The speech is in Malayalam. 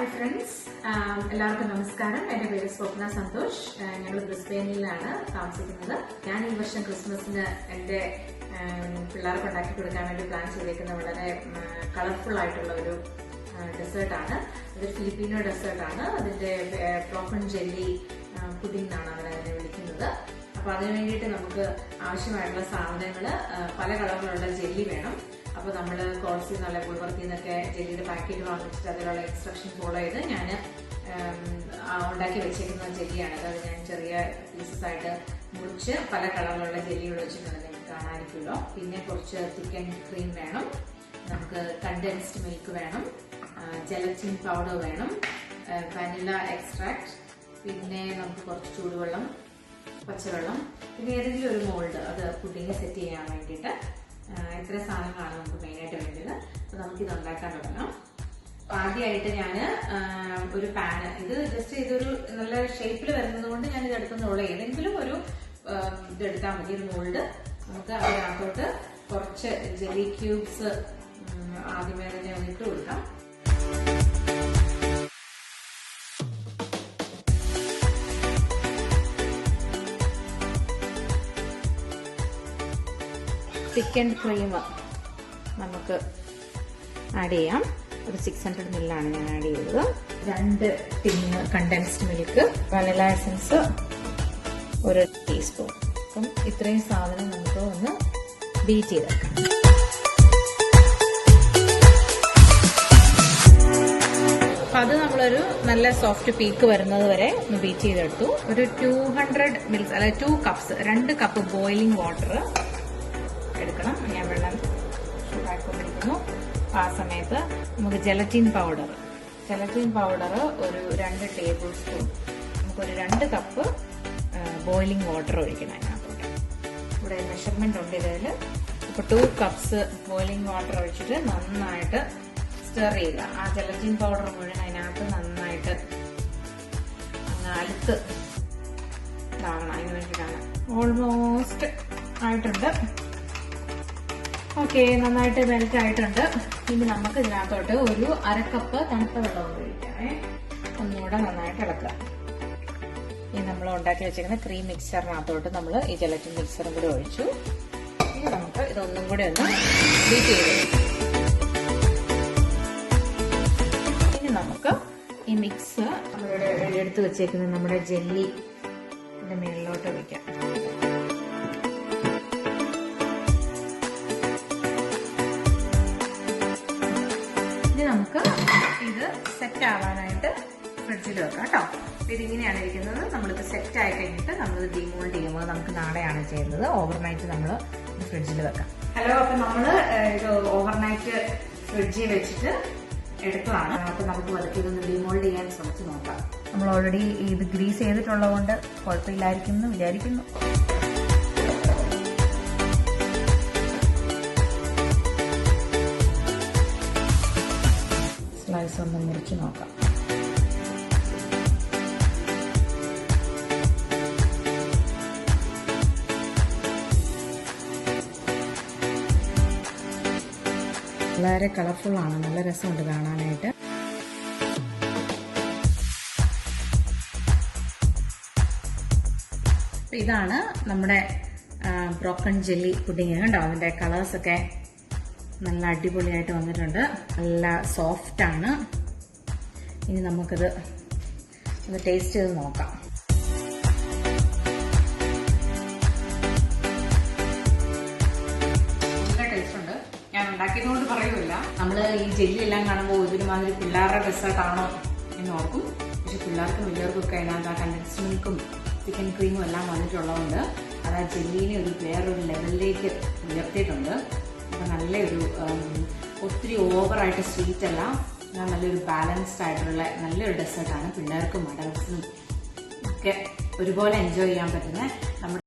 ഹായ് ഫ്രണ്ട്സ് എല്ലാവർക്കും നമസ്കാരം. എന്റെ പേര് സ്വപ്ന സന്തോഷ്. ഞങ്ങൾ ബ്രിസ്ബെയിനിലാണ് താമസിക്കുന്നത്. ഞാൻ ഈ വർഷം ക്രിസ്മസിന് എന്റെ ആം, പിള്ളേർക്ക് ഉണ്ടാക്കി കൊടുക്കാൻ വേണ്ടി പ്ലാൻ ചെയ്തേക്കുന്ന വളരെ കളർഫുൾ ആയിട്ടുള്ള ഒരു ഡെസേർട്ടാണ് ഇത് ഫിലിപ്പീനോ ഡെസേർട്ടാണ് അതിന്റെ പ്രോപ്പൺ ജെല്ലി പുഡിംഗ് എന്നാണ് അവരതിനെ വിളിക്കുന്നത്. അപ്പോൾ അതിനു വേണ്ടിയിട്ട് നമുക്ക് ആവശ്യമായിട്ടുള്ള സാധനങ്ങൾ പല കളറിലുള്ള ജെല്ലി വേണം. അപ്പോൾ നമ്മൾ കോഴ്സിൽ നല്ല ഗുൾബർത്തിൽ നിന്നൊക്കെ ജെല്ലിയുടെ പാക്കറ്റ് വാങ്ങിച്ചിട്ട് അതിലുള്ള ഇൻസ്ട്രക്ഷൻ ഫോളോ ചെയ്ത് ഞാൻ ഉണ്ടാക്കി വെച്ചേക്കുന്ന ജെല്ലിയാണ്. അത് ഞാൻ ചെറിയ പീസസ് ആയിട്ട് മുറിച്ച് പല കളറിലുള്ള ജെല്ലികൾ വെച്ചിട്ടുണ്ട്. നിങ്ങൾക്ക് കാണാനിരിക്കുമല്ലോ. പിന്നെ കുറച്ച് ചിക്കൻ ക്രീം വേണം. നമുക്ക് കണ്ടൻസ്ഡ് മിൽക്ക് വേണം. ജലറ്റിൻ പൗഡർ വേണം. വനില എക്സ്ട്രാക്ട് പിന്നെ നമുക്ക് കുറച്ച് ചൂടുവെള്ളം പച്ചവെള്ളം. പിന്നെ ഏതെങ്കിലും ഒരു മോൾഡ് അത് പുഡിങ് സെറ്റ് ചെയ്യാൻ വേണ്ടിയിട്ട് ഇത്ര സാധനങ്ങളാണ് നമുക്ക് മെയിനായിട്ട് വേണ്ടത്. അപ്പോൾ നമുക്ക് ഇത് ഉണ്ടാക്കാൻ തുടങ്ങാം. അപ്പോൾ ആദ്യമായിട്ട് ഞാൻ ഒരു പാൻ ഇത് ജസ്റ്റ് ഇതൊരു നല്ല ഷേപ്പിൽ വരുന്നത് കൊണ്ട് ഞാൻ ഇത് എടുക്കുന്നുള്ള ഏതെങ്കിലും ഒരു ഇത് എടുത്താൽ മതി ഒരു മോൾഡ് നമുക്ക് അതിനകത്തോട്ട് കുറച്ച് ജെല്ലി ക്യൂബ്സ് ആദ്യമേ തന്നെ ഇട്ട് കൊടുക്കാം. ചിക്കൻ ക്രീം നമുക്ക് ആഡ് ചെയ്യാം. ഒരു സിക്സ് ഹൺഡ്രഡ് മില്ലാണ് ഞാൻ ആഡ് ചെയ്തത്. രണ്ട് tin condensed milk vanilla essence ഒരു ടീസ്പൂൺ അപ്പം ഇത്രയും സാധനം നമുക്ക് ഒന്ന് ബീറ്റ് ചെയ്തെടുക്കാം. അത് നമ്മളൊരു നല്ല സോഫ്റ്റ് പീക്ക് വരുന്നത് വരെ ഒന്ന് ബീറ്റ് ചെയ്തെടുത്തു. ഒരു ടു ഹൺഡ്രഡ് മിൽസ് അതായത് ടു കപ്സ് രണ്ട് കപ്പ് ബോയിലിംഗ് വാട്ടർ എടുക്കണം ഞാൻ വെള്ളം ചൂടാക്കൊണ്ടിരിക്കുന്നു ആ സമയത്ത് നമുക്ക് ജലറ്റിൻ പൗഡർ ജലറ്റിൻ പൗഡർ ഒരു രണ്ട് ടേബിൾ സ്പൂൺ നമുക്കൊരു രണ്ട് കപ്പ് ബോയിലിംഗ് വാട്ടർ ഒഴിക്കണം അതിനകത്തോട്ട്. ഇവിടെ മെഷർമെന്റ് ഉണ്ട് ഇതിൽ. ഇപ്പോൾ ടു കപ്സ് ബോയിലിംഗ് വാട്ടർ ഒഴിച്ചിട്ട് നന്നായിട്ട് സ്റ്റർ ചെയ്യുക. ആ ജലറ്റിൻ പൗഡർ മുഴുവൻ അതിനകത്ത് നന്നായിട്ട് അങ്ങ് അലുത്ത് ഇതാവണം. അതിന് വേണ്ടിയിട്ടാണ്. ഓൾമോസ്റ്റ് ആയിട്ടുണ്ട്. ഓക്കെ നന്നായിട്ട് മെൽറ്റ് ആയിട്ടുണ്ട്. ഇനി നമുക്ക് ഇതിനകത്തോട്ട് ഒരു അരക്കപ്പ് തണുത്ത വെള്ളം ഉപയോഗിക്കാം ഒന്നുകൂടെ നന്നായിട്ട് ഇളക്കുക. ഇനി നമ്മൾ ഉണ്ടാക്കി വെച്ചിരിക്കുന്ന ക്രീം മിക്സറിനകത്തോട്ട് നമ്മൾ ഈ ജലറ്റിൻ മിക്സറും കൂടി ഒഴിച്ചു. ഇനി നമുക്ക് ഇതൊന്നും കൂടി ഒന്ന് ബീറ്റ് ചെയ്ത് ഇനി നമുക്ക് ഈ മിക്സ് നമ്മളിവിടെ എടുത്ത് വെച്ചേക്കുന്ന നമ്മുടെ ജെല്ലി മേളിലോട്ട് ഒഴിക്കാം. നമുക്ക് ഇത് സെറ്റ് ആവാനായിട്ട് ഫ്രിഡ്ജിൽ വെക്കാം കേട്ടോ അപ്പൊ ഇതിങ്ങനെയാണ് ഇരിക്കുന്നത്. നമ്മളിത് സെറ്റ് ആയി കഴിഞ്ഞിട്ട് നമ്മൾ ഡിമോൾഡ് ചെയ്യുമ്പോൾ നമുക്ക് നാളെയാണ് ചെയ്യുന്നത്. ഓവർനൈറ്റ് നമ്മൾ ഫ്രിഡ്ജിൽ വെക്കാം. ഹലോ അപ്പൊ നമ്മൾ ഇത് ഓവർനൈറ്റ് ഫ്രിഡ്ജിൽ വെച്ചിട്ട് എടുത്തതാണ്. അപ്പൊ നമുക്ക് പതുക്കെ ഇതൊന്ന് ഡിമോൾഡ് ചെയ്യാൻ ശ്രമിച്ച് നോക്കാം. നമ്മൾ ഓൾറെഡി ഇത് ഗ്രീസ് ചെയ്തിട്ടുള്ളതുകൊണ്ട് കുഴപ്പമില്ലായിരിക്കും എന്ന് വിചാരിക്കുന്നു. ഒന്ന് മുറിച്ച് നോക്കാം. വളരെ കളർഫുൾ ആണ്. നല്ല രസമുണ്ട് കാണാനായിട്ട്. ഇതാണ് നമ്മുടെ ബ്രോക്കൺ ജെല്ലി പുഡിങ് കണ്ടോ? അതിന്റെ കളേഴ്സ് ഒക്കെ നല്ല അടിപൊളിയായിട്ട് വന്നിട്ടുണ്ട്. നല്ല സോഫ്റ്റ് ആണ്. ഇനി നമുക്കത് ഒന്ന് ടേസ്റ്റ് ചെയ്ത് നോക്കാം. ഞാൻ ഉണ്ടാക്കിയതുകൊണ്ട് പറയുമില്ല നമ്മൾ ഈ ജെല്ലി എല്ലാം കാണുമ്പോൾ ഒരുമാതിരി പിള്ളേരുടെ ഡെസേർട്ടാണോ എന്ന് ഓർക്കും. പക്ഷെ പിള്ളേർക്കും വലിയവർക്കും ഒക്കെ അതിനകത്ത് ആ കണ്ടൻസ് മിൽക്കും ചിക്കൻ ക്രീമും എല്ലാം വന്നിട്ടുള്ളതുകൊണ്ട് അത് ആ ജെല്ലിനെ ഒരു വേറൊരു ലെവലിലേക്ക് ഉയർത്തിയിട്ടുണ്ട്. അപ്പോൾ നല്ലൊരു ഒത്തിരി ഓവറായിട്ട് സ്വീറ്റ് അല്ല. നല്ലൊരു ബാലൻസ്ഡ് ആയിട്ടുള്ള നല്ലൊരു ഡെസേർട്ടാണ് പിള്ളേർക്കും അഡൽസിനും ഒക്കെ ഒരുപോലെ എൻജോയ് ചെയ്യാൻ പറ്റുന്ന നമ്മുടെ